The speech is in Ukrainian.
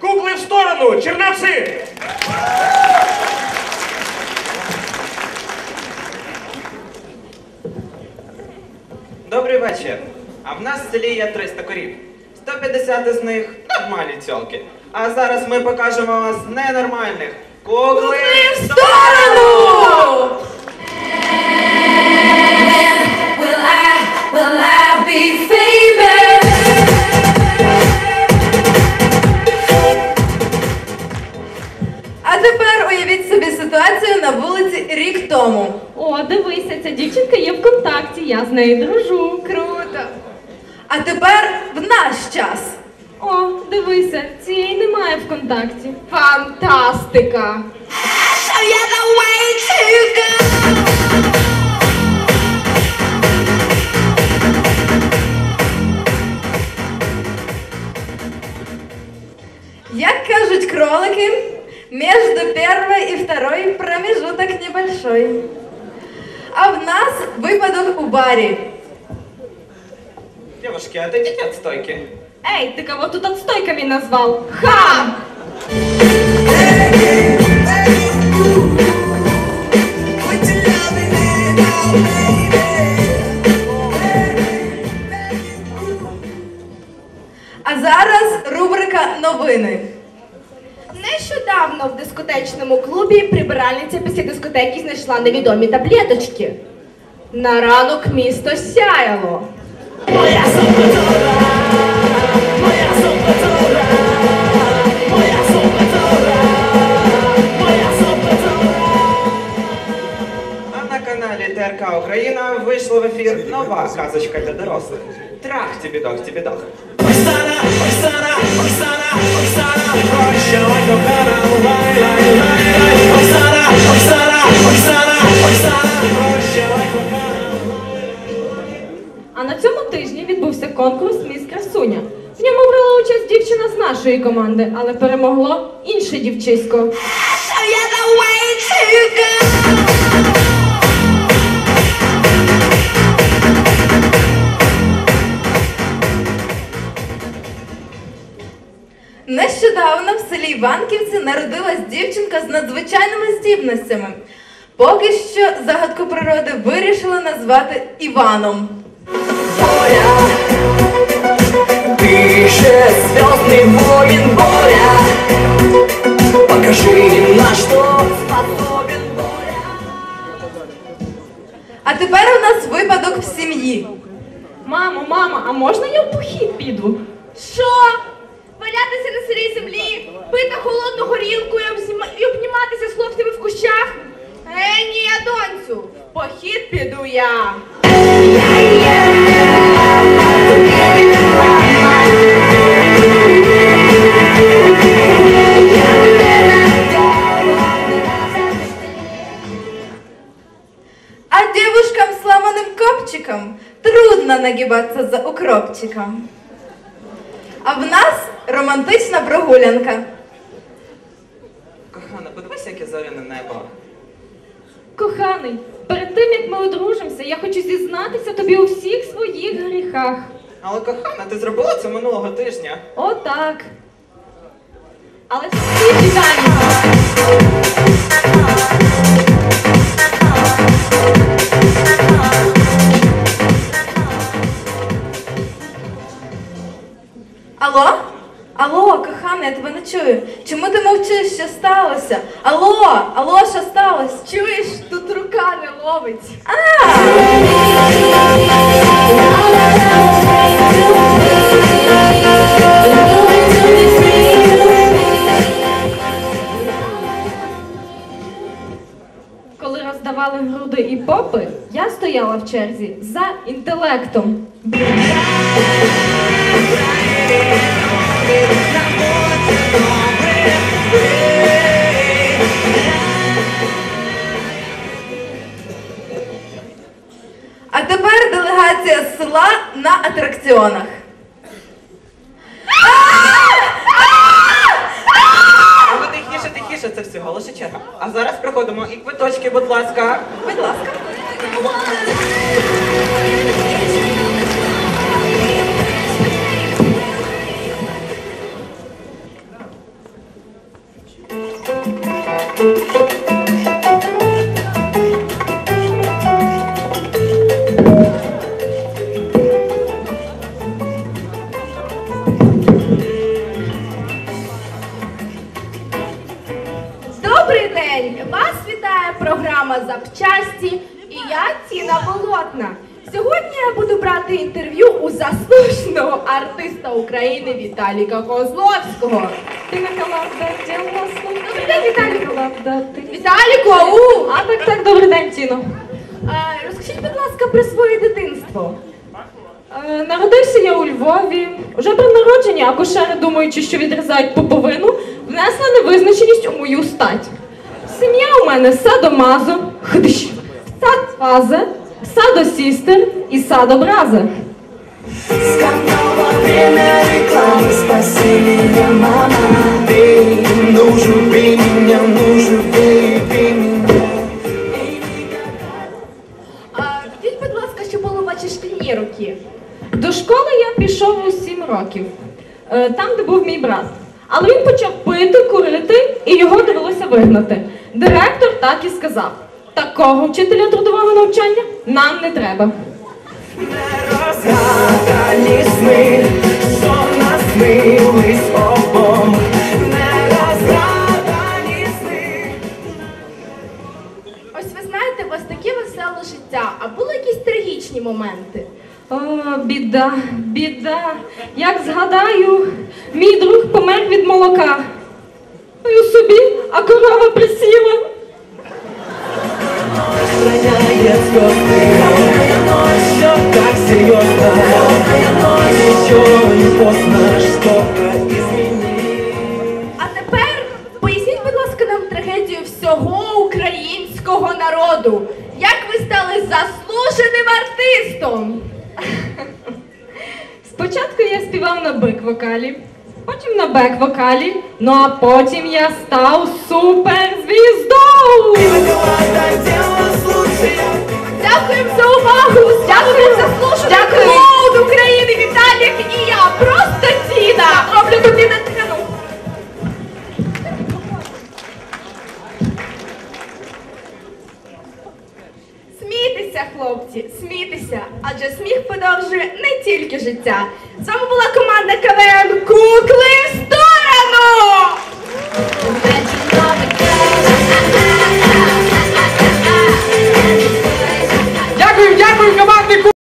Кукли в сторону! Чернавці! Добрий вечір. А в нас в селі є 300 корів. 150 із них нормальні цьолки. А зараз ми покажемо вас ненормальних. Кукли в сторону! Ситуацію на вулиці рік тому. О, дивися, ця дівчинка є в контакті, я з нею дружу. Круто. А тепер в наш час. О, дивися, цієї немає в контакті. Фантастика! Як кажуть кролики, между первой и второй промежуток небольшой. А в нас випадок у барі. Девушки, отойдите от стойки. Ей, ти кого тут отстойками назвав? Хам! А зараз рубрика новини. Нещодавно в дискотечному клубі прибиральниця після дискотеки знайшла невідомі таблеточки. На ранок місто сяяло. А на каналі ТРК Україна вийшла в ефір нова казочка для дорослих. Трах тібідох тібідох. Оксана, Оксана, Оксана, дівчина з нашої команди, але перемогло інше дівчисько. Нещодавно в селі Іванківці народилась дівчинка з надзвичайними здібностями. Поки що загадку природи вирішили назвати Іваном. Боря, ты же звездный воин Боря. Покажи, на что способен Боря. А тепер у нас випадок в сім'ї. Мамо, мама, а можна я в похід піду? Що? Валятися на сирій землі, пити холодну горілку і обніматися з хлопцями в кущах? Е, ні, донцю, в похід піду я. А нагибаться за укропчиком. А в нас романтична прогулянка. Кохана, подивись, яке зоряне небо. Коханий, перед тим як ми одружимося, я хочу зізнатися тобі у всіх своїх гріхах. Але кохана, ти зробила це минулого тижня. Отак. Але всі вітання. Алло? Алло, кохана, я тебе не чую. Чому ти мовчиш? Що сталося? Алло, алло, що сталося? Чуєш, тут рука не ловить. Коли роздавали груди і попи, я стояла в черзі за інтелектом. виходимо. І квиточки, будь ласка. Будь ласка. Thank you. Запчасті і я Тіна Болотна. Сьогодні я буду брати інтерв'ю у заслуженого артиста України Віталіка Козловського. Ти не Добрий день, Віталіку! Віталіку, ау! А так, так, добрий день, Тіно. А, розкажіть, будь ласка, про своє дитинство. Е, Народився я у Львові. Уже при народженні акушери, думаючи, що відрізають пуповину, внесли невизначеність у мою стать. Сім'я у мене садомазо, хдищ, садфазе, садосістер і садобразе. Скандал во время рекламы Спаси меня, мама Ты ну живи меня, ну живи ты меня А, скажіть, будь ласка, що було у ваші шкільні роки? До школи я пішов у сім років, е, там, де був мій брат. Але він почав пити, курити, і його довелося вигнати. Директор так і сказав: такого вчителя трудового навчання нам не треба. Не сни, що наснились обом Не розгадали сни Ось ви знаєте, у вас таке веселе життя, а були якісь трагічні моменти? О, біда, біда. Як згадаю, мій друг помер від молока. Ну і собі, а корова присіла. Так Холодная ночь, не поздно что-то А тепер поясніть, будь ласка, нам трагедію всього українського народу. Як ви стали заслуженим артистом? Спочатку я співав на бек-вокалі, потім на бек-вокалі, ну а потім я став суперзвіздою. Дякуємо за увагу! Дякуємо за слушання! Подовжує не тільки життя. З вами була команда КВН Кукли